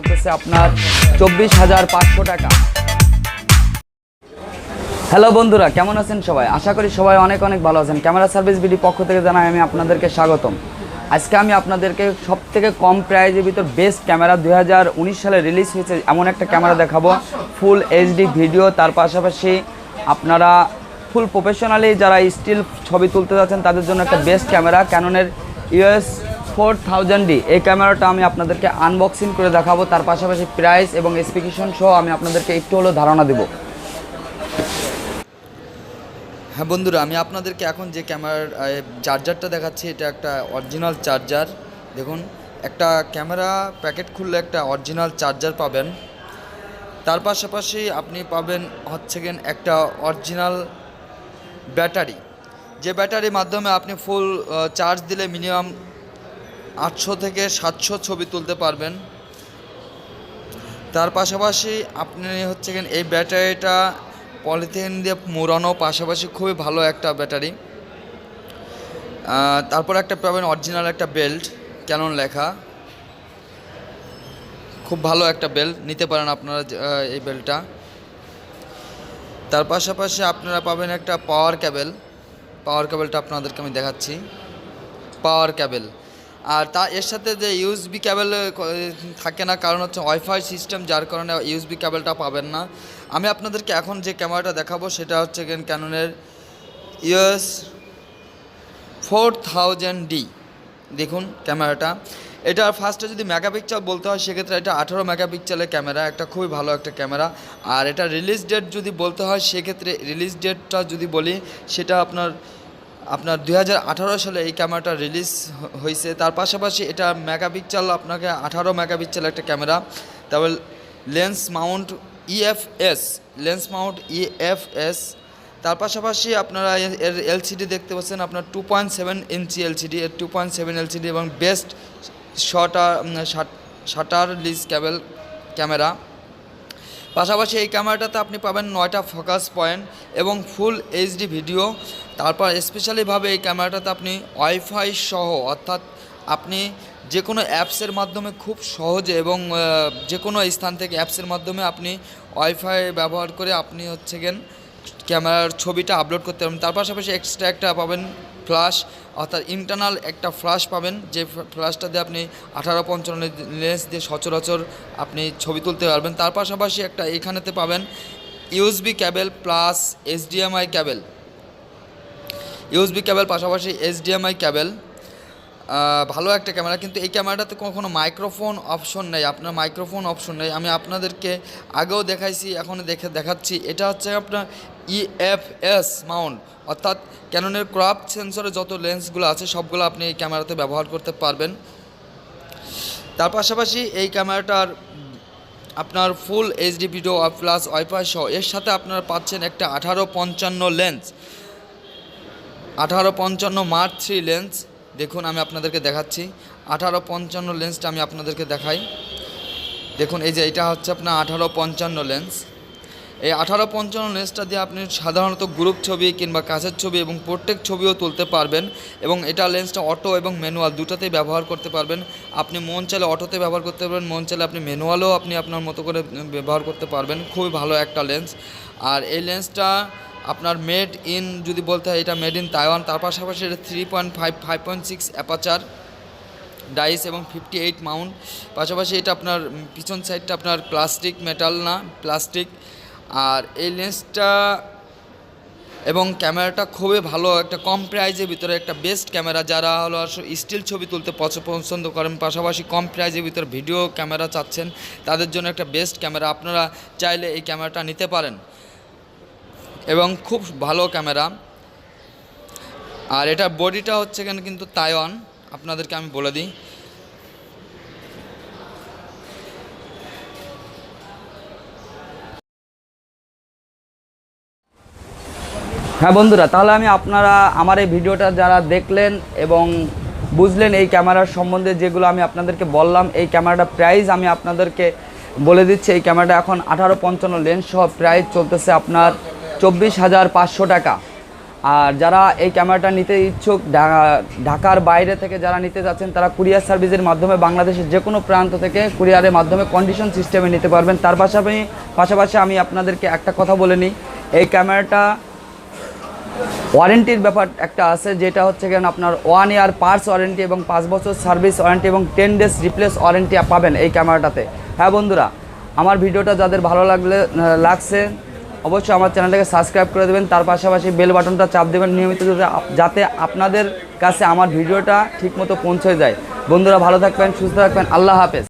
চলতেছে আপনার চব্বিশ হাজার পাঁচশো টাকা। হ্যালো বন্ধুরা, কেমন আছেন সবাই? আশা করি সবাই অনেক অনেক ভালো আছেন। ক্যামেরা সার্ভিস বিডি পক্ষ থেকে জানাই আমি আপনাদেরকে স্বাগতম। আজকে আমি আপনাদেরকে সব থেকে কম প্রাইজের ভিতর বেস্ট ক্যামেরা দু হাজার উনিশ সালে রিলিজ হয়েছে এমন একটা ক্যামেরা দেখাবো। ফুল এইচডি ভিডিও, তার পাশাপাশি আপনারা ফুল প্রফেশনালি যারা স্টিল ছবি তুলতে যাচ্ছেন, তাদের জন্য একটা বেস্ট ক্যামেরা। ক্যাননের ইউএস ফোর থাউজেন্ড এই ক্যামেরাটা আমি আপনাদেরকে আনবক্সিং করে দেখাবো। তার পাশাপাশি প্রাইস এবং স্পেকিশন সহ আমি আপনাদেরকে একটু হলেও ধারণা দেবো। হ্যাঁ বন্ধুরা, আমি আপনাদেরকে এখন যে ক্যামেরার চার্জারটা দেখাচ্ছি, এটা একটা অরিজিনাল চার্জার দেখুন, একটা ক্যামেরা প্যাকেট খুললে একটা অরিজিনাল চার্জার পাবেন। তার পাশাপাশি আপনি পাবেন হচ্ছে গেন একটা অরিজিনাল ব্যাটারি যে ব্যাটারির মাধ্যমে আপনি ফুল চার্জ দিলে মিনিমাম আটশো থেকে সাতশো ছবি তুলতে পারবেন। তার পাশাপাশি আপনি হচ্ছে এই ব্যাটারিটা পলিথিন দিয়ে মোড়ানো পাশাপাশি খুবই ভালো একটা ব্যাটারি। তারপর একটা পাবেন অরিজিনাল একটা বেল্ট, ক্যানন লেখা। খুব ভালো একটা বেল্ট, নিতে পারেন আপনারা এই বেল্টটা। তার পাশাপাশি আপনারা পাবেন একটা পাওয়ার ক্যাবেল। পাওয়ার ক্যাবেলটা আপনাদেরকে আমি দেখাচ্ছি। পাওয়ার ক্যাবেল। আর তা এর সাথে যে ইউএসবি ক্যাবেল থাকে না, কারণ হচ্ছে ওয়াইফাই সিস্টেম যার কারণে ইউএসবি ক্যাবেলটা পাবেন না। আমি আপনাদেরকে এখন যে ক্যামেরাটা দেখাবো, সেটা হচ্ছে ক্যাননের ইউএস ফোর থাউজেন্ড ডি দেখুন ক্যামেরাটা এটা ফার্স্টে যদি মেগাপিক্সেল বলতে হয়, সেক্ষেত্রে এটা আঠারো মেগাপিক্সেলের ক্যামেরা একটা খুবই ভালো একটা ক্যামেরা আর এটা রিলিজ ডেট যদি বলতে হয়, সেক্ষেত্রে রিলিজ ডেটটা যদি বলি, সেটা আপনার আপনার দু হাজার আঠারো সালে এই ক্যামেরাটা রিলিজ হয়েছে তার পাশাপাশি এটা মেগাপিক্সেল আপনাকে আঠারো মেগাপিক্সেল একটা ক্যামেরা তারপর lens mount EFS lens mount EFS তার পাশাপাশি আপনারা এর- এলসিডি দেখতে পাচ্ছেন, আপনার two point seven inch LCD এর টু পয়েন্ট সেভেন এলসিডি এবং best shutter shutter release cable camera পাশাপাশি এই ক্যামেরাটাতে আপনি পাবেন নয়টা ফোকাস পয়েন্ট এবং ফুল এইচডি ভিডিও তারপর স্পেশালিভাবে এই ক্যামেরাটাতে আপনি ওয়াইফাই সহ, অর্থাৎ আপনি যে কোনো অ্যাপসের মাধ্যমে খুব সহজে এবং যে কোনো স্থান থেকে অ্যাপসের মাধ্যমে আপনি ওয়াইফাই ব্যবহার করে আপনি হচ্ছে গেন ক্যামেরার ছবিটা আপলোড করতে পারবেন। তার পাশাপাশি এক্সট্রা একটা পাবেন ফ্ল্যাশ অর্থাৎ ইন্টারনাল একটা ফ্লাশ পাবেন। যে ফ্লাশটা দিয়ে আপনি আঠারো পঞ্চান্ন লেন্স দিয়ে সচরাচর আপনি ছবি তুলতে পারবেন। তার পাশাপাশি একটা এখানেতে পাবেন USB cable plus HDMI cable USB cable পাশাপাশি এসডিএমআই ক্যাবেল ভালো একটা ক্যামেরা কিন্তু এই ক্যামেরাটাতে কখনো মাইক্রোফোন অপশন নেই, আপনার মাইক্রোফোন অপশন নেই। আমি আপনাদেরকে আগেও দেখাইছি এখন দেখে দেখাচ্ছি। এটা হচ্ছে আপনার E ইএফএস মাউন্ট অর্থাৎ ক্যাননের ক্রপ সেন্সরে যত লেন্সগুলো আছে, সবগুলো আপনি এই ক্যামেরাতে ব্যবহার করতে পারবেন। তার পাশাপাশি এই ক্যামেরাটার আপনার full HD video plus WiFi সহ, এর সাথে আপনারা পাচ্ছেন একটা আঠারো পঞ্চান্ন লেন্স আঠারো পঞ্চান্ন মার্ক থ্রি লেন্স দেখুন, আমি আপনাদেরকে দেখাচ্ছি। আঠারো পঞ্চান্ন লেন্সটা আমি আপনাদেরকে দেখাই। দেখুন, এই যে এটা হচ্ছে আপনার আঠারো পঞ্চান্ন লেন্স এই আঠারো পঞ্চান্ন লেন্সটা দিয়ে আপনি সাধারণত গ্রুপ ছবি কিংবা কাছের ছবি এবং প্রত্যেক ছবিও তুলতে পারবেন এবং এটা লেন্সটা অটো এবং ম্যানুয়াল দুটাতেই ব্যবহার করতে পারবেন। আপনি মন চাইলে অটোতে ব্যবহার করতে পারবেন, মন চাইলে আপনি ম্যানুয়ালও আপনি আপনার মতো করে ব্যবহার করতে পারবেন। খুবই ভালো একটা লেন্স আর এই লেন্সটা আপনার মেড ইন যদি বলতে হয় এটা মেড ইন তাইওয়ান তার পাশাপাশি এটা three point five five point six aperture dice এবং ফিফটি এইট মাউন্ট পাশাপাশি এটা আপনার, পিছন সাইডটা আপনার প্লাস্টিক মেটাল না প্লাস্টিক আর এই লেন্সটা এবং ক্যামেরাটা খুবই ভালো, একটা কম প্রাইজের ভিতরে একটা বেস্ট ক্যামেরা যারা হলো স্টিল ছবি তুলতে পছ- পছন্দ করেন, পাশাপাশি কম প্রাইজের ভিতরে ভিডিও ক্যামেরা চাচ্ছেন, তাদের জন্য একটা বেস্ট ক্যামেরা আপনারা চাইলে এই ক্যামেরাটা নিতে পারেন। এবং খুব ভালো ক্যামেরা। আর এটা বডিটা হচ্ছে এখানে কিন্তু তাইওয়ান, আপনাদেরকে আমি বলে দিই। হ্যাঁ বন্ধুরা, তাহলে আমি আপনারা, আমার এই ভিডিওটা যারা দেখলেন এবং বুঝলেন এই ক্যামেরার সম্বন্ধে যেগুলো আমি আপনাদেরকে বললাম, এই ক্যামেরাটা প্রাইস আমি আপনাদেরকে বলে দিচ্ছি। এই ক্যামেরাটা এখন আঠারো পঞ্চান্ন লেন্স সহ প্রাইস চলতেছে আপনার চব্বিশ হাজার পাঁচশো টাকা। আর যারা এই ক্যামেরাটা নিতে ইচ্ছুক ঢাকার বাইরে থেকে যারা নিতে যাচ্ছেন, তারা কুরিয়ার সার্ভিসের মাধ্যমে বাংলাদেশের যে কোনো প্রান্ত থেকে কুরিয়ারের মাধ্যমে কন্ডিশন সিস্টেমে নিতে পারবেন। তার পাশাপাশি পাশাপাশি আমি আপনাদেরকে একটা কথা বলে নিই। এই ক্যামেরাটা ওয়ারেন্টির ব্যাপার একটা আছে, যেটা হচ্ছে কেন আপনার ওয়ান ইয়ার পার্টস ওয়ারেন্টি এবং পাঁচ বছর সার্ভিস ওয়ারেন্টি এবং টেন ডেজ রিপ্লেস ওয়ারেন্টি পাবেন এই ক্যামেরাটাতে। হ্যাঁ বন্ধুরা, আমার ভিডিওটা যাদের ভালো লাগলে, লাগছে অবশ্যই আমার চ্যানেলটাকে সাবস্ক্রাইব করে দেবেন। তার পাশাপাশি বেল বাটনটা চাপ দেবেন নিয়মিত যাতে আপনাদের কাছে আমার ভিডিওটা ঠিকমতো পৌঁছে যায়। বন্ধুরা ভালো থাকবেন, সুস্থ থাকবেন। আল্লাহ হাফেজ।